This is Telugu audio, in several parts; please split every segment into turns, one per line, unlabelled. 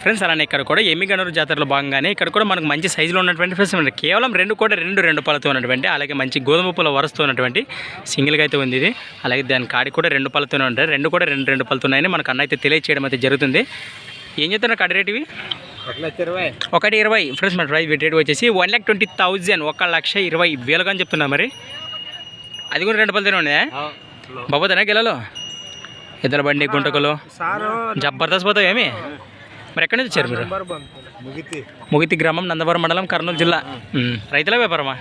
ఫ్రెండ్స్ అలానే ఇక్కడ కూడా ఎమ్మిగనూరు జాతరలో భాగంగానే ఇక్కడ కూడా మనకు మంచి సైజులో ఉన్నటువంటి ఫ్రెండ్స్ కేవలం రెండు కూడా రెండు రెండు పళ్ళతో ఉన్నటువంటి అలాగే మంచి గోధుమ పూల వరసతో ఉన్నటువంటి సింగిల్గా అయితే ఉంది ఇది. అలాగే దాని కాడి కూడా రెండు పళ్ళతోనే ఉంటాయి. రెండు కూడా రెండు రెండు పళ్ళతో ఉన్నాయని మనకు అన్న అయితే తెలియచేయడం అయితే జరుగుతుంది. ఏం చెప్తున్నారు కాడి రేట్ ఇవి? ఒకటి ఇరవై. ఫ్రెండ్స్ మన ప్రైస్ రేట్ వచ్చేసి వన్ ల్యాక్ ట్వంటీ థౌజండ్. ఒక లక్ష ఇరవై వేలుగా అని చెప్తున్నా మరి. అది కూడా రెండు పళ్ళతోనే ఉన్నాయా? బాబోతానా గెలలో? ఎద్దుల బండి గుంటకలు
సారు
జబర్దస్త్ పోతావు ఏమి మరి ఎక్కడి నుంచి వచ్చారు మీరు?
ముగితి.
ముగితి గ్రామం నందవరం మండలం కర్నూలు జిల్లా. రైతుల వ్యాపారమా?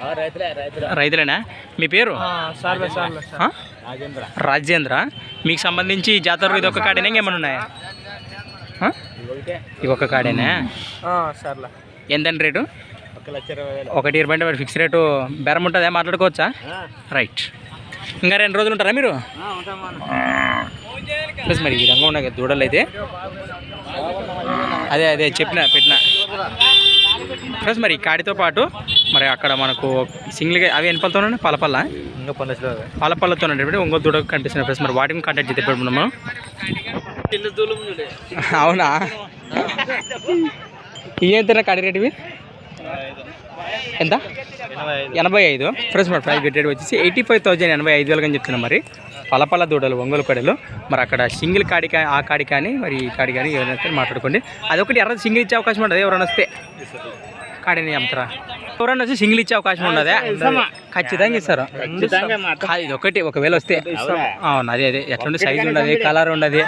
రైతులేనా? మీ పేరు?
సార్లే సార్లే
ఆ? రాజేంద్ర. మీకు సంబంధించి జాతర ఇది ఒక కాడేనా? ఇంకేమైనా ఉన్నాయా? ఒక కాడేనా?
సార్లే.
ఎంతండి రేటు? ఒకటి ఇరవై అంటే మరి ఫిక్స్ రేటు బేరం ఉంటుందా? మాట్లాడుకోవచ్చా? రైట్. ఇంకా రెండు రోజులు ఉంటారా మీరు? ప్లస్ మరి ఈ రంగం ఉన్నాయి కదా దూడలు అయితే. అదే అదే చెప్పిన పెట్టిన. ప్లస్ మరి కాడితో పాటు మరి అక్కడ మనకు సింగిల్గా అవి ఎన్ని పళ్ళతో ఉన్నాయి? పలపల్ల
ఇంకా
పాలపల్లతో ఒంగో దూడ కనిపిస్తున్నాయి ఫ్రెండ్స్. మరి వాటిని కాంటాక్ట్ చేస్తే ఇప్పుడు మనము అవునా? ఇవేంత కాడి రేట్ ఇవి? ఎంత?
ఎనభై ఐదు.
ఫ్రెండ్స్ మరి ప్రైస్ రేట్ వచ్చేసి ఎయిటీ ఫైవ్ థౌజండ్ ఎనభై ఐదు వేలుగా చెప్తున్నాం మరి. పలపల దూడలు ఒంగోలు కడలు. మరి అక్కడ సింగిల్ కాడి కా ఆ కాడి కానీ మరి ఈ కాడి కానీ ఎవరైనా మాట్లాడుకోండి. అదొకటి ఎర్ర సింగిల్ ఇచ్చే అవకాశం ఉండదు? ఎవరైనా వస్తే. కాడిని అమ్ముతారా? ఎవరైనా వచ్చి సింగిల్ ఇచ్చే అవకాశం ఉండదా? ఖచ్చితంగా ఇస్తారు. కాదు ఇది ఒకటి ఒకవేళ వస్తే. అవును అదే అదే. ఎట్లుండి సైజు ఉండదు కలర్ ఉండదు?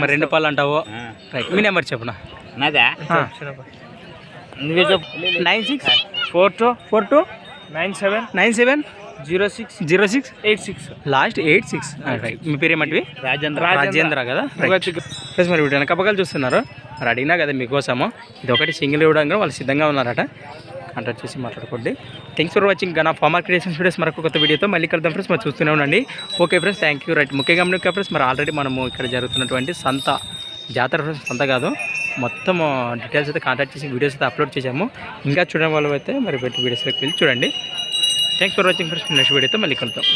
మరి రెండు పళ్ళు అంటావు? రైట్ మీ నెంబర్ చెప్పున?
నాదా? నువ్వే చెప్పు
nine six
four two
four two
nine seven
nine seven
zero six
zero six
eight six
last eight six right మీ పేరు ఏమంటివి
రాజేంద్ర
రాజేంద్ర కదా? ప్లస్ మరి వీటి వెనకపక్కలు చూస్తున్నారు. మరి అడిగినా కదా మీకోసము. ఇది ఒకటి సింగిల్ ఇవ్వడానికి వాళ్ళు సిద్ధంగా ఉన్నారట. కాంటాక్ట్ చేసి మాట్లాడుకోండి. థ్యాంక్స్ ఫర్ వాచింగ్ గనా ఫార్మర్ క్రియేషన్స్ వీడియోస్ మరొక కొత్త వీడియోతో మళ్ళీ కలుద్దాం ఫ్రెండ్స్ మరి చూస్తూనే ఉండండి. Okay friends thank you right ముఖ్యంగా ఫ్రెండ్స్ మరి ఆల్రెడీ మనము ఇక్కడ జరుగుతున్నటువంటి సంత జాతర ఫ్రెండ్స్ సంత కాదు. మొత్తం డీటెయిల్స్ అయితే కాంటాక్ట్ చేసి వీడియోస్ అయితే అప్లోడ్ చేసాము ఇంకా చూడడం వల్ల అయితే మరి వీడియోస్ వీడియోస్లోకి వెళ్ళి చూడండి. Thanks for watching friends next వీడియోతో మళ్ళీ కలుద్దాం.